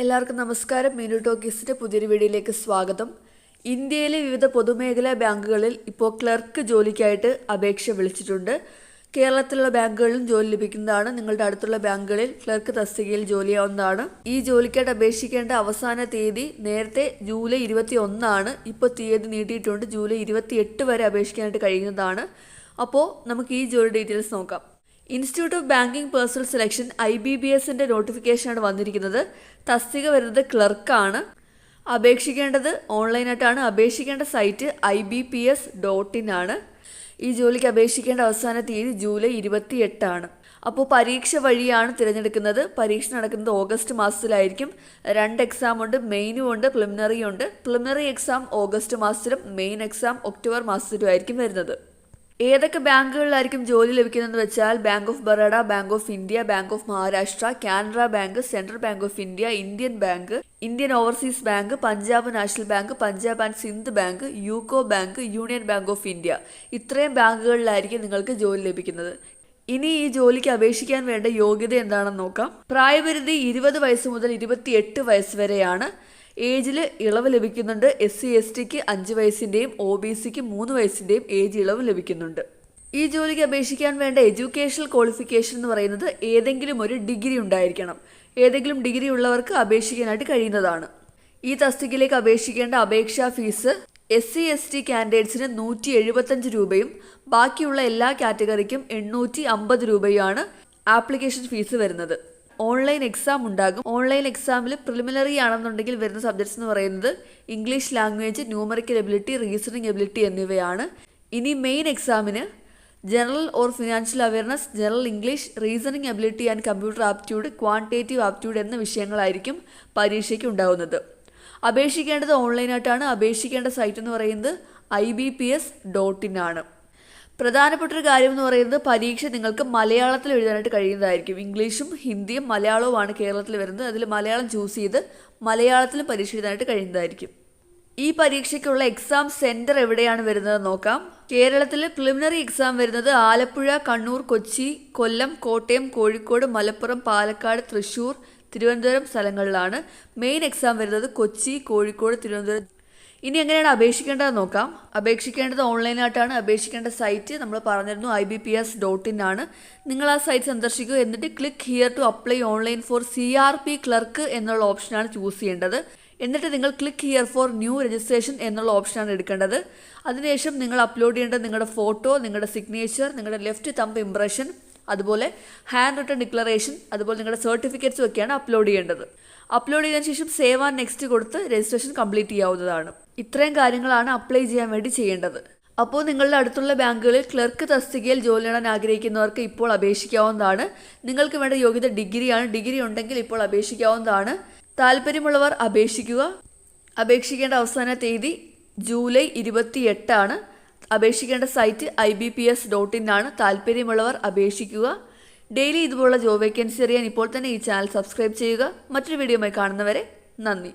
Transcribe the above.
എല്ലാവർക്കും നമസ്കാരം. മീനു ടോക്കീസിന്റെ പുതിയൊരു വീഡിയോയിലേക്ക് സ്വാഗതം. ഇന്ത്യയിലെ വിവിധ പൊതുമേഖലാ ബാങ്കുകളിൽ ഇപ്പോൾ ക്ലർക്ക് ജോലിക്കായിട്ട് അപേക്ഷ വിളിച്ചിട്ടുണ്ട്. കേരളത്തിലുള്ള ബാങ്കുകളിലും ജോലി ലഭിക്കുന്നതാണ്. നിങ്ങളുടെ അടുത്തുള്ള ബാങ്കുകളിൽ ക്ലർക്ക് തസ്തികയിൽ ജോലിയാവുന്നതാണ്. ഈ ജോലിക്കായിട്ട് അപേക്ഷിക്കേണ്ട അവസാന തീയതി നേരത്തെ ജൂലൈ ഇരുപത്തി ഒന്നാണ് ഇപ്പോൾ തീയതി നീട്ടിയിട്ടുണ്ട്. ജൂലൈ ഇരുപത്തി എട്ട് വരെ അപേക്ഷിക്കാനായിട്ട് കഴിയുന്നതാണ്. അപ്പോൾ നമുക്ക് ഈ ജോലി ഡീറ്റെയിൽസ് നോക്കാം. Institute of banking personnel selection I B B എസിന്റെ നോട്ടിഫിക്കേഷനാണ് വന്നിരിക്കുന്നത്. തസ്തിക വരുന്നത് ക്ലർക്കാണ് അപേക്ഷിക്കേണ്ടത് ഓൺലൈനായിട്ടാണ് അപേക്ഷിക്കേണ്ട site I B P S dot in ആണ്. ഈ ജോലിക്ക് അപേക്ഷിക്കേണ്ട അവസാന തീയതി ജൂലൈ ഇരുപത്തി എട്ടാണ് അപ്പോൾ പരീക്ഷ വഴിയാണ് തിരഞ്ഞെടുക്കുന്നത്. പരീക്ഷ നടക്കുന്നത് ഓഗസ്റ്റ് മാസത്തിലായിരിക്കും. രണ്ട് എക്സാം ഉണ്ട് മെയിനും ഉണ്ട് പ്രിലിമിനറിയും ഉണ്ട്. പ്രിലിമിനറി എക്സാം ഓഗസ്റ്റ് മാസത്തിലും മെയിൻ എക്സാം ഒക്ടോബർ മാസത്തിലും ആയിരിക്കും വരുന്നത്. ഏതൊക്കെ ബാങ്കുകളിലായിരിക്കും ജോലി ലഭിക്കുന്നതെന്ന് വെച്ചാൽ bank of Baroda bank of India bank of Maharashtra Canara bank central bank of India Indian bank Indian overseas bank Punjab national bank Punjab and Sindh bank UCO bank union bank of India. ഇത്രയും ബാങ്കുകളിലായിരിക്കും നിങ്ങൾക്ക് ജോലി ലഭിക്കുന്നത്. ഇനി ഈ ജോലിക്ക് അപേക്ഷിക്കാൻ വേണ്ട യോഗ്യത എന്താണെന്ന് നോക്കാം. പ്രായപരിധി ഇരുപത് വയസ്സ് മുതൽ ഇരുപത്തിയെട്ട് വയസ്സ് വരെയാണ്. ഏജിൽ ഇളവ് ലഭിക്കുന്നുണ്ട്. എസ് സി എസ് ടിക്ക് അഞ്ച് വയസ്സിന്റെയും ഒ ബി സിക്ക് മൂന്ന് വയസ്സിന്റെയും ഏജ് ഇളവ് ലഭിക്കുന്നുണ്ട്. ഈ ജോലിക്ക് അപേക്ഷിക്കാൻ വേണ്ട എഡ്യൂക്കേഷണൽ ക്വാളിഫിക്കേഷൻ എന്ന് പറയുന്നത് ഏതെങ്കിലും ഒരു ഡിഗ്രി ഉണ്ടായിരിക്കണം. ഏതെങ്കിലും ഡിഗ്രി ഉള്ളവർക്ക് അപേക്ഷിക്കാനായിട്ട് കഴിയുന്നതാണ്. ഈ തസ്തികയിലേക്ക് അപേക്ഷിക്കേണ്ട അപേക്ഷാ fees S C S T കാൻഡിഡേറ്റ്സിന് നൂറ്റി എഴുപത്തഞ്ച് രൂപയും ബാക്കിയുള്ള എല്ലാ കാറ്റഗറിക്കും എണ്ണൂറ്റി അമ്പത് രൂപയുമാണ് ആപ്ലിക്കേഷൻ ഫീസ് വരുന്നത്. ഓൺലൈൻ എക്സാം ഉണ്ടാകും. ഓൺലൈൻ എക്സാമിൽ പ്രിലിമിനറി ആണെന്നുണ്ടെങ്കിൽ വരുന്ന സബ്ജക്ട്സ് എന്ന് പറയുന്നത് English language numerical ability reasoning ability എന്നിവയാണ്. ഇനി മെയിൻ എക്സാമിന് general or financial awareness general English reasoning ability and computer aptitude quantitative aptitude എന്ന വിഷയങ്ങളായിരിക്കും പരീക്ഷയ്ക്ക് ഉണ്ടാകുന്നത് അപേക്ഷിക്കേണ്ടത് ഓൺലൈനായിട്ടാണ് അപേക്ഷിക്കേണ്ട സൈറ്റ് എന്ന് പറയുന്നത് I B P S dot in ആണ്. പ്രധാനപ്പെട്ട ഒരു കാര്യം എന്ന് പറയുന്നത് പരീക്ഷ നിങ്ങൾക്ക് മലയാളത്തിൽ എഴുതാനായിട്ട് കഴിയുന്നതായിരിക്കും. ഇംഗ്ലീഷും ഹിന്ദിയും മലയാളവുമാണ് കേരളത്തിൽ വരുന്നത്. അതിൽ മലയാളം ചൂസ് ചെയ്ത് മലയാളത്തിലും പരീക്ഷ എഴുതാനായിട്ട് കഴിയുന്നതായിരിക്കും. ഈ പരീക്ഷയ്ക്കുള്ള എക്സാം സെന്റർ എവിടെയാണ് വരുന്നത് നോക്കാം. കേരളത്തിൽ പ്രിലിമിനറി എക്സാം വരുന്നത് ആലപ്പുഴ കണ്ണൂർ കൊച്ചി കൊല്ലം കോട്ടയം കോഴിക്കോട് മലപ്പുറം പാലക്കാട് തൃശ്ശൂർ തിരുവനന്തപുരം സ്ഥലങ്ങളിലാണ്. മെയിൻ എക്സാം വരുന്നത് കൊച്ചി കോഴിക്കോട് തിരുവനന്തപുരം ഇനി എങ്ങനെയാണ് അപേക്ഷിക്കേണ്ടത് നോക്കാം. അപേക്ഷിക്കേണ്ടത് ഓൺലൈനായിട്ടാണ്. അപേക്ഷിക്കേണ്ട സൈറ്റ് നമ്മൾ പറഞ്ഞിരുന്നു I B P S dot in ആണ്. നിങ്ങൾ ആ സൈറ്റ് സന്ദർശിക്കുക. എന്നിട്ട് click here to apply online for C R P clerk എന്നുള്ള ഓപ്ഷനാണ് ചൂസ് ചെയ്യേണ്ടത്. എന്നിട്ട് നിങ്ങൾ click here for new registration എന്നുള്ള ഓപ്ഷനാണ് എടുക്കേണ്ടത്. അതിനുശേഷം നിങ്ങൾ അപ്ലോഡ് ചെയ്യേണ്ടത് നിങ്ങളുടെ ഫോട്ടോ നിങ്ങളുടെ സിഗ്നേച്ചർ നിങ്ങളുടെ ലെഫ്റ്റ് തമ്പ് ഇംപ്രഷൻ അതുപോലെ ഹാൻഡ് റിട്ടൺ ഡിക്ലറേഷൻ അതുപോലെ നിങ്ങളുടെ സർട്ടിഫിക്കറ്റ്സും ഒക്കെയാണ് അപ്ലോഡ് ചെയ്യേണ്ടത്. അപ്ലോഡ് ചെയ്തതിനു ശേഷം സേവ് ആൻഡ് നെക്സ്റ്റ് കൊടുത്ത് രജിസ്ട്രേഷൻ കംപ്ലീറ്റ് ചെയ്യാവുന്നതാണ്. ഇത്രയും കാര്യങ്ങളാണ് അപ്ലൈ ചെയ്യാൻ വേണ്ടി ചെയ്യേണ്ടത്. അപ്പോൾ നിങ്ങളുടെ അടുത്തുള്ള ബാങ്കുകളിൽ ക്ലർക്ക് തസ്തികയിൽ ജോലി നേടാൻ ആഗ്രഹിക്കുന്നവർക്ക് ഇപ്പോൾ അപേക്ഷിക്കാവുന്നതാണ്. നിങ്ങൾക്ക് വേണ്ട യോഗ്യത ഡിഗ്രിയാണ്. ഡിഗ്രി ഉണ്ടെങ്കിൽ ഇപ്പോൾ അപേക്ഷിക്കാവുന്നതാണ്. താല്പര്യമുള്ളവർ അപേക്ഷിക്കുക. അപേക്ഷിക്കേണ്ട അവസാന തീയതി ജൂലൈ ഇരുപത്തി എട്ടാണ് അപേക്ഷിക്കേണ്ട site I B P S dot in ആണ്. താല്പര്യമുള്ളവർ അപേക്ഷിക്കുക. ഡെയിലി ഇതുപോലുള്ള ജോബ് വേക്കൻസി അറിയാൻ ഇപ്പോൾ തന്നെ ഈ ചാനൽ സബ്സ്ക്രൈബ് ചെയ്യുക. മറ്റൊരു വീഡിയോയുമായി കാണുന്നവരെ നന്ദി.